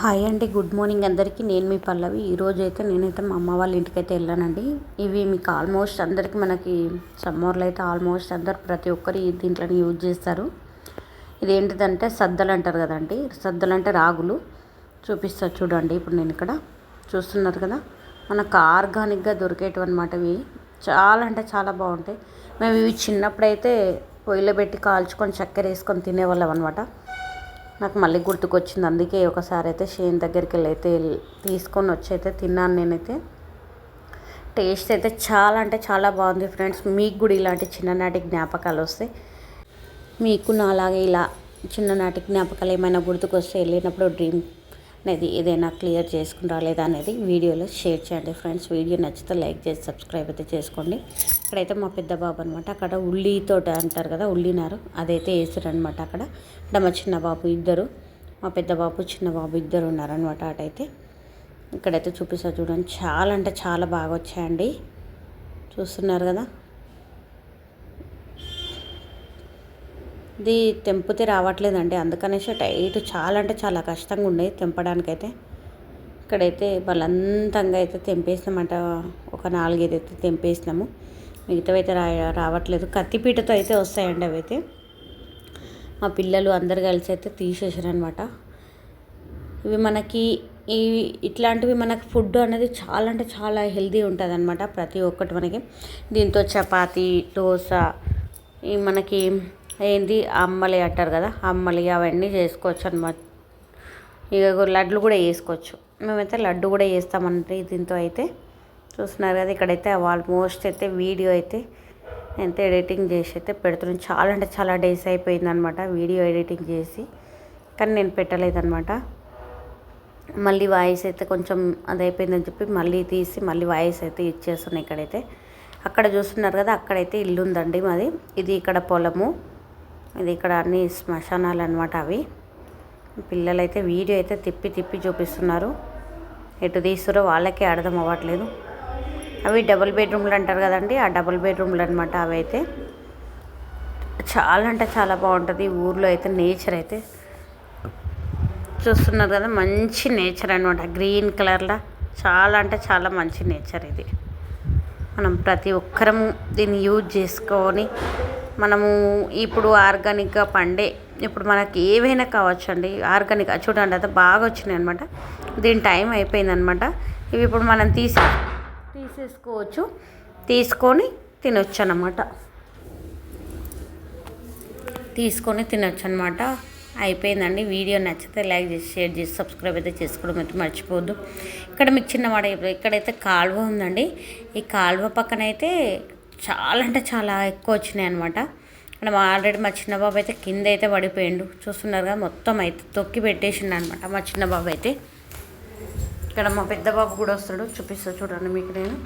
Hi అండి good morning అందరికీ. నేను మీ పల్లవి. ఈరోజు అయితే నేనైతే మా అమ్మ వాళ్ళ ఇంటికి అయితే వెళ్ళానండి. ఇవి మీకు ఆల్మోస్ట్ అందరికీ మనకి సమ్మర్లో అయితే ఆల్మోస్ట్ అందరు ప్రతి ఒక్కరు ఈ దీంట్లో యూజ్ చేస్తారు. ఇది ఏంటిదంటే సద్దలు అంటారు కదండి. సద్దలు అంటే రాగులు. చూపిస్తా చూడండి. ఇప్పుడు నేను ఇక్కడ చూస్తున్నారు కదా. మనకు ఆర్గానిక్గా దొరికేటివి అనమాట ఇవి. చాలా అంటే చాలా బాగుంటాయి. మేము ఇవి చిన్నప్పుడైతే పొయ్యిలో పెట్టి కాల్చుకొని చక్కెర వేసుకొని తినేవాళ్ళం అనమాట నాకు మళ్ళీ గుర్తుకొచ్చింది. అందుకే ఒకసారి అయితే షేన్ దగ్గరికి వెళ్ళి అయితే తీసుకొని వచ్చి అయితే తిన్నాను నేనైతే. టేస్ట్ అయితే చాలా అంటే చాలా బాగుంది ఫ్రెండ్స్. మీకు కూడా ఇలాంటి చిన్ననాటి జ్ఞాపకాలు వస్తాయి మీకు నాలాగే ఇలా చిన్ననాటి జ్ఞాపకాలు ఏమైనా గుర్తుకొస్తే వెళ్ళినప్పుడు డ్రీమ్ అనేది ఏదైనా క్లియర్ చేసుకుని రాలేదా అనేది వీడియోలో షేర్ చేయండి ఫ్రెండ్స్. వీడియో నచ్చితే లైక్ చేసి సబ్స్క్రైబ్ అయితే చేసుకోండి. ఇక్కడైతే మా పెద్ద బాబు అనమాట అక్కడ ఉల్లితో అంటారు కదా ఉల్లినారు అదైతే వేసారు అనమాట అక్కడ. ఇక్కడ మా చిన్న బాబు ఇద్దరు మా పెద్ద బాబు చిన్న బాబు ఇద్దరు ఉన్నారనమాట అటైతే. ఇక్కడైతే చూపిస్తా చూడండి. చాలా అంటే చాలా బాగా వచ్చాయండి. చూస్తున్నారు కదా. ఇది తెంపితే రావట్లేదండి. అందుకనేసి టైట్ చాలా అంటే చాలా కష్టంగా ఉండేది తెంపడానికైతే. ఇక్కడైతే బలంతంగా అయితే తెంపేసినామంట. ఒక నాలుగైదు అయితే తెంపేసినాము. మిగతావి అయితే రా రావట్లేదు. కత్తిపీటతో అయితే వస్తాయండి అవి అయితే మా పిల్లలు అందరు కలిసి అయితే తీసేసారనమాట ఇవి మనకి ఇవి ఇట్లాంటివి మనకు ఫుడ్ అనేది చాలా అంటే చాలా హెల్దీ ఉంటుంది అనమాట ప్రతి ఒక్కటి మనకి. దీంతో చపాతి దోశ ఈ మనకి ఏంది అమ్మలి అంటారు కదా అమ్మలి అవన్నీ చేసుకోవచ్చు అనమాట ఇక లడ్లు కూడా వేసుకోవచ్చు. మేమైతే లడ్డు కూడా చేస్తామంటే దీంతో అయితే. చూస్తున్నారు కదా ఇక్కడైతే ఆల్మోస్ట్ అయితే వీడియో అయితే ఎంత ఎడిటింగ్ చేసి అయితే పెడుతున్నాను చాలా అంటే చాలా డేస్ అయిపోయింది అనమాట వీడియో ఎడిటింగ్ చేసి కానీ నేను పెట్టలేదనమాట మళ్ళీ వాయిస్ అయితే కొంచెం అది అయిపోయిందని చెప్పి మళ్ళీ తీసి మళ్ళీ వాయిస్ అయితే ఇచ్చేస్తున్నాయి ఇక్కడైతే. అక్కడ చూస్తున్నారు కదా అక్కడైతే ఇల్లు ఉందండి మాది. ఇది ఇక్కడ పొలము. ఇది ఇక్కడ అన్ని శ్మశానాలు అనమాట అవి. పిల్లలైతే వీడియో అయితే తిప్పి తిప్పి చూపిస్తున్నారు. ఎటు తీస్తురో వాళ్ళకే అర్థం అవ్వట్లేదు. అవి డబుల్ బెడ్రూమ్లు అంటారు కదండి ఆ డబుల్ బెడ్రూమ్లు అనమాట అవి అయితే చాలా అంటే చాలా బాగుంటుంది. ఊర్లో అయితే నేచర్ అయితే. చూస్తున్నారు కదా మంచి నేచర్ అనమాట గ్రీన్ కలర్లో చాలా అంటే చాలా మంచి నేచర్ ఇది. మనం ప్రతి ఒక్కరం దీన్ని యూజ్ చేసుకొని మనము ఇప్పుడు ఆర్గానిక్గా పండే ఇప్పుడు మనకి ఏవైనా కావచ్చు అండి ఆర్గానిక్ చూడండి అయితే బాగా వచ్చినాయి అనమాట దీని టైం అయిపోయిందనమాట ఇవి ఇప్పుడు మనం తీసి తీసేసుకోవచ్చు. తీసుకొని తినొచ్చు అనమాట తీసుకొని తినొచ్చు అనమాట అయిపోయిందండి. వీడియో నచ్చితే లైక్ చేసి షేర్ చేసి సబ్స్క్రైబ్ అయితే చేసుకోవడం అయితే మర్చిపోవద్దు. ఇక్కడ మీకు చిన్నవాడ ఇక్కడైతే కాలువ ఉందండి. ఈ కాలువ పక్కన అయితే చాలా అంటే చాలా ఎక్కువ వచ్చినాయి అనమాట మనం ఆల్రెడీ మా చిన్న బాబు అయితే కింద అయితే పడిపోయిండు. చూస్తున్నారు మొత్తం అయితే తొక్కి పెట్టేసిండు అనమాట మా చిన్న బాబు అయితే. ఇక్కడ మా పెద్ద బాబు కూడా వస్తాడు చూపిస్తా చూడండి మీకు నేను.